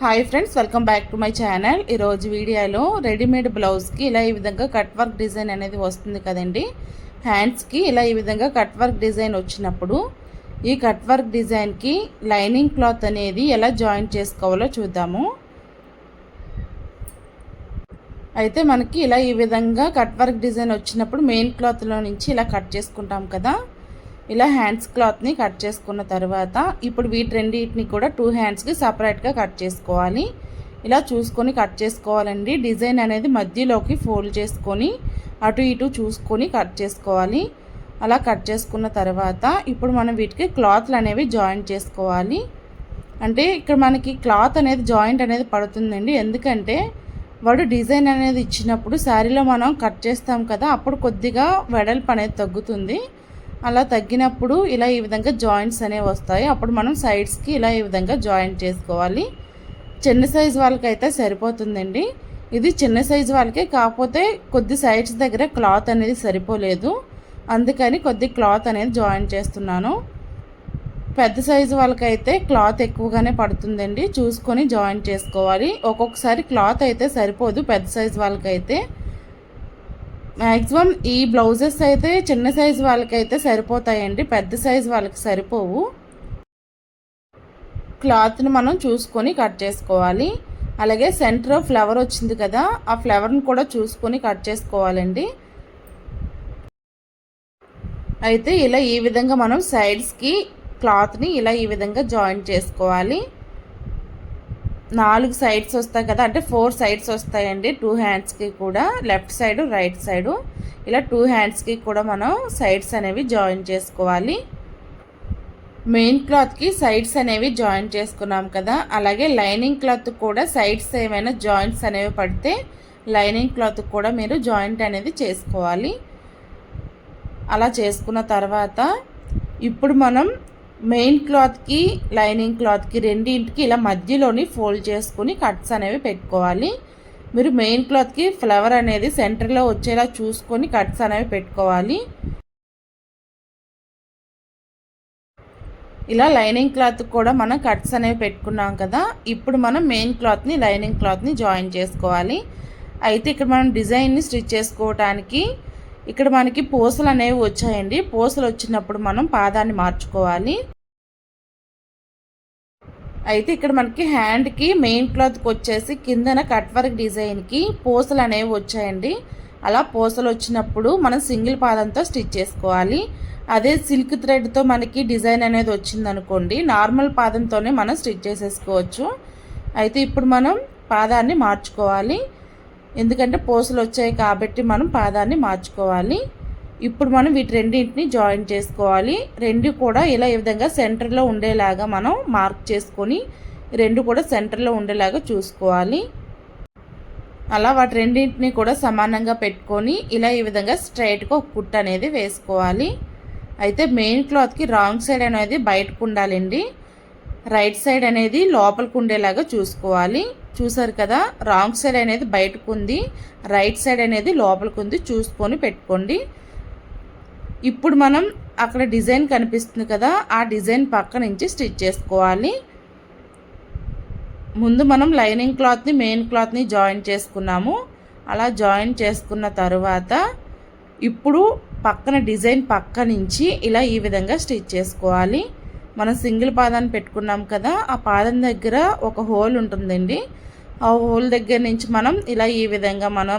Hi friends welcome back to my channel ఈరోజు వీడియోలో readymade బ్లౌజ్కి ఇలా ఈ విధంగా కట్ వర్క్ డిజైన్ అనేది వస్తుంది కదండి. హ్యాండ్స్కి ఇలా ఈ విధంగా కట్ వర్క్ డిజైన్ వచ్చినప్పుడు ఈ కట్ వర్క్ డిజైన్కి లైనింగ్ క్లాత్ అనేది ఎలా జాయిన్ చేసుకోవాలో చూద్దాము. అయితే మనకి ఇలా ఈ విధంగా కట్ వర్క్ డిజైన్ వచ్చినప్పుడు మెయిన్ క్లాత్లో నుంచి ఇలా కట్ చేసుకుంటాం కదా. ఇలా హ్యాండ్స్ క్లాత్ని కట్ చేసుకున్న తర్వాత ఇప్పుడు వీటి రెండింటిని కూడా టూ హ్యాండ్స్కి సపరేట్గా కట్ చేసుకోవాలి. ఇలా చూసుకొని కట్ చేసుకోవాలండి. డిజైన్ అనేది మధ్యలోకి ఫోల్డ్ చేసుకొని అటు ఇటు చూసుకొని కట్ చేసుకోవాలి. అలా కట్ చేసుకున్న తర్వాత ఇప్పుడు మనం వీటికి క్లాత్లు అనేవి జాయింట్ చేసుకోవాలి. అంటే ఇక్కడ మనకి క్లాత్ అనేది జాయింట్ అనేది పడుతుందండి. ఎందుకంటే వాడు డిజైన్ అనేది ఇచ్చినప్పుడు శారీలో మనం కట్ చేస్తాం కదా అప్పుడు కొద్దిగా వెడల్పు అనేది తగ్గుతుంది. అలా తగ్గినప్పుడు ఇలా ఈ విధంగా జాయింట్స్ అనేవి వస్తాయి. అప్పుడు మనం సైడ్స్కి ఇలా ఈ విధంగా జాయింట్ చేసుకోవాలి. చిన్న సైజు వాళ్ళకైతే సరిపోతుందండి. ఇది చిన్న సైజు వాళ్ళకే కాకపోతే కొద్ది సైడ్స్ దగ్గర క్లాత్ అనేది సరిపోలేదు. అందుకని కొద్ది క్లాత్ అనేది జాయిన్ చేస్తున్నాను. పెద్ద సైజు వాళ్ళకైతే క్లాత్ ఎక్కువగానే పడుతుందండి. చూసుకొని జాయిన్ చేసుకోవాలి. ఒక్కొక్కసారి క్లాత్ అయితే సరిపోదు పెద్ద సైజు వాళ్ళకైతే. మ్యాక్సిమం ఈ బ్లౌజెస్ అయితే చిన్న సైజు వాళ్ళకైతే సరిపోతాయండి పెద్ద సైజు వాళ్ళకి సరిపోవు. క్లాత్ని మనం చూసుకొని కట్ చేసుకోవాలి. అలాగే సెంటర్ ఫ్లవర్ వచ్చింది కదా ఆ ఫ్లవర్ని కూడా చూసుకొని కట్ చేసుకోవాలండి. అయితే ఇలా ఈ విధంగా మనం సైడ్స్కి క్లాత్ని ఇలా ఈ విధంగా జాయిన్ చేసుకోవాలి. నాలుగు సైడ్స్ వస్తాయి కదా అంటే ఫోర్ సైడ్స్ వస్తాయండి. టూ హ్యాండ్స్కి కూడా లెఫ్ట్ సైడ్ రైట్ సైడు ఇలా టూ హ్యాండ్స్కి కూడా మనం సైడ్స్ అనేవి జాయిన్ చేసుకోవాలి. మెయిన్ క్లాత్కి సైడ్స్ అనేవి జాయిన్ చేసుకున్నాం కదా. అలాగే లైనింగ్ క్లాత్ కూడా సైడ్స్ ఏమైనా జాయింట్స్ అనేవి పడితే లైనింగ్ క్లాత్ కూడా మీరు జాయింట్ అనేది చేసుకోవాలి. అలా చేసుకున్న తర్వాత ఇప్పుడు మనం మెయిన్ క్లాత్కి లైనింగ్ క్లాత్కి రెండింటికి ఇలా మధ్యలోని ఫోల్డ్ చేసుకుని కట్స్ అనేవి పెట్టుకోవాలి. మీరు మెయిన్ క్లాత్కి ఫ్లవర్ అనేది సెంటర్లో వచ్చేలా చూసుకొని కట్స్ అనేవి పెట్టుకోవాలి. ఇలా లైనింగ్ క్లాత్ కూడా మనం కట్స్ అనేవి పెట్టుకున్నాం కదా ఇప్పుడు మనం మెయిన్ క్లాత్ని లైనింగ్ క్లాత్ని జాయిన్ చేసుకోవాలి. అయితే ఇక్కడ మనం డిజైన్ని స్టిచ్ చేసుకోవటానికి ఇక్కడ మనకి పూసలు అనేవి వచ్చాయండి. పూసలు వచ్చినప్పుడు మనం పాదాన్ని మార్చుకోవాలి. అయితే ఇక్కడ మనకి హ్యాండ్కి మెయిన్ క్లాత్కి వచ్చేసి కిందన కట్ వర్క్ డిజైన్కి పూసలు అనేవి వచ్చాయండి. అలా పూసలు వచ్చినప్పుడు మనం సింగిల్ పాదంతో స్టిచ్ చేసుకోవాలి. అదే సిల్క్ థ్రెడ్తో మనకి డిజైన్ అనేది వచ్చిందనుకోండి నార్మల్ పాదంతోనే మనం స్టిచ్ చేసేసుకోవచ్చు. అయితే ఇప్పుడు మనం పాదాన్ని మార్చుకోవాలి. ఎందుకంటే పూసలు వచ్చాయి కాబట్టి మనం పాదాన్ని మార్చుకోవాలి. ఇప్పుడు మనం వీటి రెండింటిని జాయిన్ చేసుకోవాలి. రెండు కూడా ఇలా ఈ విధంగా సెంటర్లో ఉండేలాగా మనం మార్క్ చేసుకొని రెండు కూడా సెంటర్లో ఉండేలాగా చూసుకోవాలి. అలా వాటి రెండింటిని కూడా సమానంగా పెట్టుకొని ఇలా ఈ విధంగా స్ట్రైట్గా ఒక కుట్ అనేది వేసుకోవాలి. అయితే మెయిన్ క్లాత్కి రాంగ్ సైడ్ అనేది బయటకు ఉండాలండి. రైట్ సైడ్ అనేది లోపలికి ఉండేలాగా చూసుకోవాలి. చూసారు కదా రాంగ్ సైడ్ అనేది బయటకు ఉంది రైట్ సైడ్ అనేది లోపలికి ఉంది చూసుకొని పెట్టుకోండి. ఇప్పుడు మనం అక్కడ డిజైన్ కనిపిస్తుంది కదా ఆ డిజైన్ పక్క నుంచి స్టిచ్ చేసుకోవాలి. ముందు మనం లైనింగ్ క్లాత్ని మెయిన్ క్లాత్ని జాయిన్ చేసుకున్నాము. అలా జాయిన్ చేసుకున్న తర్వాత ఇప్పుడు పక్కన డిజైన్ పక్క నుంచి ఇలా ఈ విధంగా స్టిచ్ చేసుకోవాలి. మనం సింగిల్ పాదాన్ని పెట్టుకున్నాం కదా ఆ పాదం దగ్గర ఒక హోల్ ఉంటుందండి. ఆ హోల్ దగ్గర నుంచి మనం ఇలా ఈ విధంగా మనం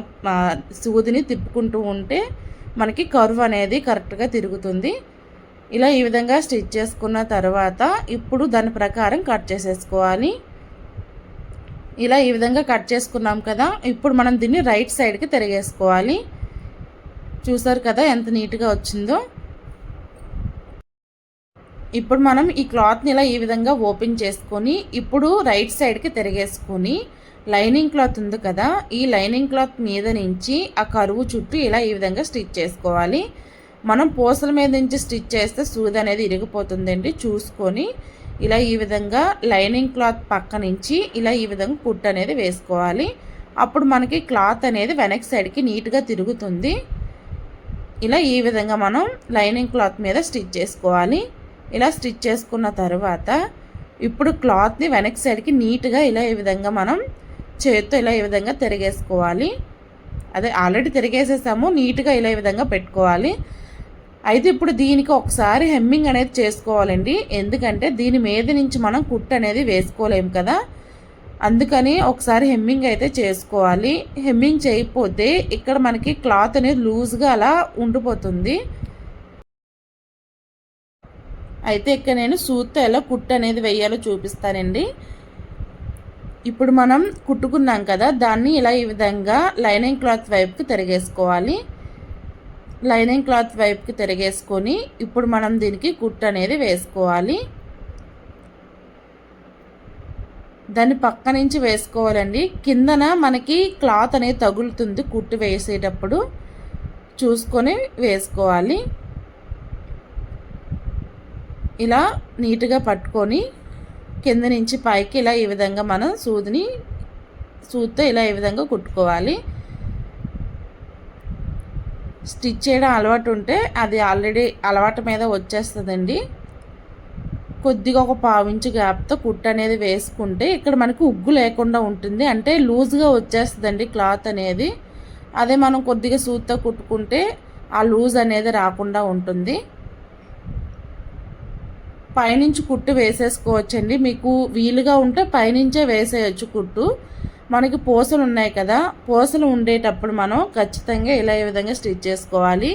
సూదిని తిప్పుకుంటూ ఉంటే మనకి కర్వ్ అనేది కరెక్ట్గా తిరుగుతుంది. ఇలా ఈ విధంగా స్టిచ్ చేసుకున్న తర్వాత ఇప్పుడు దాని ప్రకారం కట్ చేసేసుకోవాలి. ఇలా ఈ విధంగా కట్ చేసుకున్నాం కదా ఇప్పుడు మనం దీన్ని రైట్ సైడ్కి తిరిగేసుకోవాలి. చూసారు కదా ఎంత నీట్గా వచ్చిందో? ఇప్పుడు మనం ఈ క్లాత్ని ఇలా ఈ విధంగా ఓపెన్ చేసుకొని ఇప్పుడు రైట్ సైడ్కి తిరిగేసుకొని లైనింగ్ క్లాత్ ఉంది కదా ఈ లైనింగ్ క్లాత్ మీద నుంచి ఆ కరువు చుట్టూ ఇలా ఈ విధంగా స్టిచ్ చేసుకోవాలి. మనం పూసల మీద నుంచి స్టిచ్ చేస్తే సూది అనేది ఇరిగిపోతుందండి. చూసుకొని ఇలా ఈ విధంగా లైనింగ్ క్లాత్ పక్క నుంచి ఇలా ఈ విధంగా కుట్ అనేది వేసుకోవాలి. అప్పుడు మనకి క్లాత్ అనేది వెనక్ సైడ్కి నీట్గా తిరుగుతుంది. ఇలా ఈ విధంగా మనం లైనింగ్ క్లాత్ మీద స్టిచ్ చేసుకోవాలి. ఇలా స్టిచ్ చేసుకున్న తర్వాత ఇప్పుడు క్లాత్ని వెనక్ సైడ్కి నీట్గా ఇలా ఈ విధంగా మనం చేత్తో ఇలా ఈ విధంగా తిరిగేసుకోవాలి. అదే ఆల్రెడీ తిరిగేసేసాము నీట్గా ఇలా ఈ విధంగా పెట్టుకోవాలి. అయితే ఇప్పుడు దీనికి ఒకసారి హెమ్మింగ్ అనేది చేసుకోవాలండి. ఎందుకంటే దీని మీద నుంచి మనం కుట్ అనేది వేసుకోలేము కదా. అందుకని ఒకసారి హెమ్మింగ్ అయితే చేసుకోవాలి. హెమ్మింగ్ చేయకపోతే ఇక్కడ మనకి క్లాత్ అనేది లూజ్గా అలా ఉండిపోతుంది. అయితే ఇక్కడ నేను సూత్తో ఎలా కుట్టు అనేది వేయాలో చూపిస్తానండి. ఇప్పుడు మనం కుట్టుకున్నాం కదా దాన్ని ఇలా ఈ విధంగా లైనింగ్ క్లాత్ వైపుకి తిరిగేసుకోవాలి. లైనింగ్ క్లాత్ వైపుకి తిరిగేసుకొని ఇప్పుడు మనం దీనికి కుట్టు అనేది వేసుకోవాలి. దాన్ని పక్క నుంచి వేసుకోవాలండి. కిందన మనకి క్లాత్ అనేది తగులుతుంది కుట్టు వేసేటప్పుడు. చూసుకొని వేసుకోవాలి. ఇలా నీట్గా పట్టుకొని కింద నుంచి పైకి ఇలా ఈ విధంగా మనం సూదిని సూదితో ఇలా ఈ విధంగా కుట్టుకోవాలి. స్టిచ్ చేయడం అలవాటు ఉంటే అది ఆల్రెడీ అలవాటు మీద వచ్చేస్తుందండి. కొద్దిగా ఒక పావించి గ్యాప్తో కుట్టు అనేది వేసుకుంటే ఇక్కడ మనకి ఉగ్గు లేకుండా ఉంటుంది. అంటే లూజ్గా వచ్చేస్తుందండి క్లాత్ అనేది. అదే మనం కొద్దిగా సూత్తో కుట్టుకుంటే ఆ లూజ్ అనేది రాకుండా ఉంటుంది. పైనుంచి కుట్టు వేసేసుకోవచ్చండి. మీకు వీలుగా ఉంటే పైనుంచే వేసేయచ్చు కుట్టు. మనకి పూసలు ఉన్నాయి కదా పూసలు ఉండేటప్పుడు మనం ఖచ్చితంగా ఇలా ఈ విధంగా స్టిచ్ చేసుకోవాలి.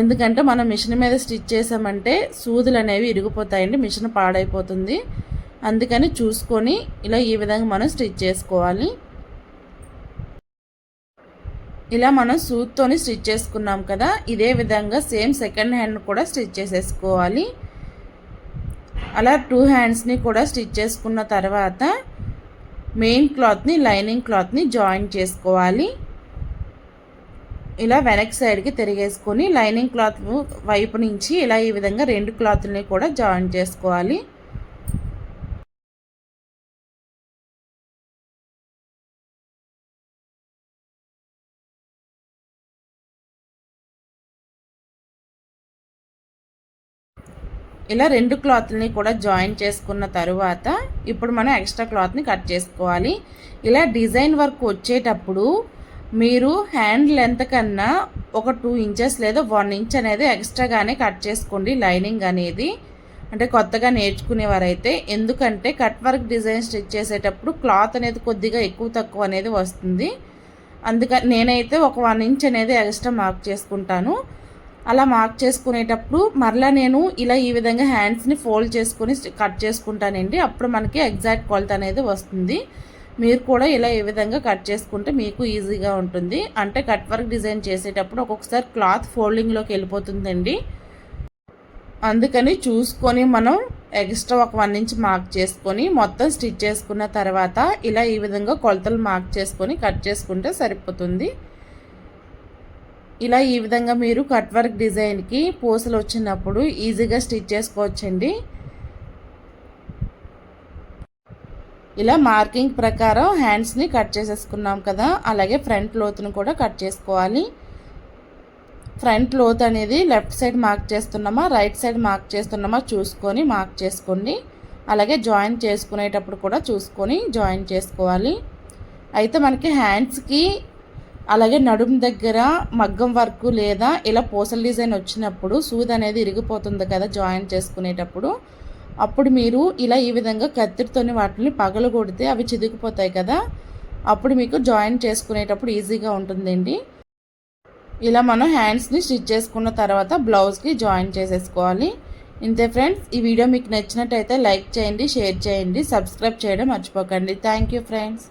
ఎందుకంటే మనం మిషన్ మీద స్టిచ్ చేసామంటే సూదులు అనేవి ఇరిగిపోతాయండి మిషన్ పాడైపోతుంది. అందుకని చూసుకొని ఇలా ఈ విధంగా మనం స్టిచ్ చేసుకోవాలి. ఇలా మనం సూత్తోని స్టిచ్ చేసుకున్నాం కదా ఇదే విధంగా సేమ్ సెకండ్ హ్యాండ్ కూడా స్టిచ్ చేసేసుకోవాలి. అలా టూ హ్యాండ్స్ని కూడా స్టిచ్ చేసుకున్న తర్వాత మెయిన్ క్లాత్ని లైనింగ్ క్లాత్ని జాయిన్ చేసుకోవాలి. ఇలా వెనక్ సైడ్కి తిరిగేసుకొని లైనింగ్ క్లాత్ వైపు నుంచి ఇలా ఈ విధంగా రెండు క్లాత్ని కూడా జాయిన్ చేసుకోవాలి. ఇలా రెండు క్లాత్ని కూడా జాయిన్ చేసుకున్న తరువాత ఇప్పుడు మనం ఎక్స్ట్రా క్లాత్ని కట్ చేసుకోవాలి. ఇలా డిజైన్ వర్క్ వచ్చేటప్పుడు మీరు హ్యాండ్ లెంత్ కన్నా ఒక టూ ఇంచెస్ లేదా వన్ ఇంచ్ అనేది ఎక్స్ట్రాగానే కట్ చేసుకోండి లైనింగ్ అనేది. అంటే కొత్తగా నేర్చుకునేవారైతే ఎందుకంటే కట్ వర్క్ డిజైన్ స్టిచ్ చేసేటప్పుడు క్లాత్ అనేది కొద్దిగా ఎక్కువ తక్కువ అనేది వస్తుంది. అందుకని నేనైతే ఒక వన్ ఇంచ్ అనేది ఎక్స్ట్రా మార్క్ చేసుకుంటాను. అలా మార్క్ చేసుకునేటప్పుడు మరలా నేను ఇలా ఈ విధంగా హ్యాండ్స్ని ఫోల్డ్ చేసుకొని కట్ చేసుకుంటానండి. అప్పుడు మనకి ఎగ్జాక్ట్ కొలత అనేది వస్తుంది. మీరు కూడా ఇలా ఈ విధంగా కట్ చేసుకుంటే మీకు ఈజీగా ఉంటుంది. అంటే కట్ వర్క్ డిజైన్ చేసేటప్పుడు ఒక్కొక్కసారి క్లాత్ ఫోల్డింగ్లోకి వెళ్ళిపోతుందండి. అందుకని చూసుకొని మనం ఎక్స్ట్రా ఒక వన్ ఇంచ్ మార్క్ చేసుకొని మొత్తం స్టిచ్ చేసుకున్న తర్వాత ఇలా ఈ విధంగా కొలతలు మార్క్ చేసుకొని కట్ చేసుకుంటే సరిపోతుంది. ఇలా ఈ విధంగా మీరు కట్ వర్క్ డిజైన్కి పూసలు వచ్చినప్పుడు ఈజీగా స్టిచ్ చేసుకోవచ్చండి. ఇలా మార్కింగ్ ప్రకారం హ్యాండ్స్ని కట్ చేసేసుకున్నాం కదా అలాగే ఫ్రంట్ లోతును కూడా కట్ చేసుకోవాలి. ఫ్రంట్ లోత్ అనేది లెఫ్ట్ సైడ్ మార్క్ చేస్తున్నామా రైట్ సైడ్ మార్క్ చేస్తున్నామా చూసుకొని మార్క్ చేసుకోండి. అలాగే జాయిన్ చేసుకునేటప్పుడు కూడా చూసుకొని జాయిన్ చేసుకోవాలి. అయితే మనకి హ్యాండ్స్కి అలాగే నడుము దగ్గర మగ్గం వర్క్ లేదా ఇలా పూసల డిజైన్ వచ్చినప్పుడు సూద్ అనేది ఇరిగిపోతుంది కదా జాయిన్ చేసుకునేటప్పుడు. అప్పుడు మీరు ఇలా ఈ విధంగా కత్తిరితోని వాటిని పగలు కొడితే అవి చిదిగిపోతాయి కదా. అప్పుడు మీకు జాయిన్ చేసుకునేటప్పుడు ఈజీగా ఉంటుందండి. ఇలా మనం హ్యాండ్స్ని స్టిచ్ చేసుకున్న తర్వాత బ్లౌజ్కి జాయిన్ చేసేసుకోవాలి. ఇంతే ఫ్రెండ్స్ ఈ వీడియో మీకు నచ్చినట్టయితే లైక్ చేయండి షేర్ చేయండి సబ్స్క్రైబ్ చేయడం మర్చిపోకండి. Thank you friends.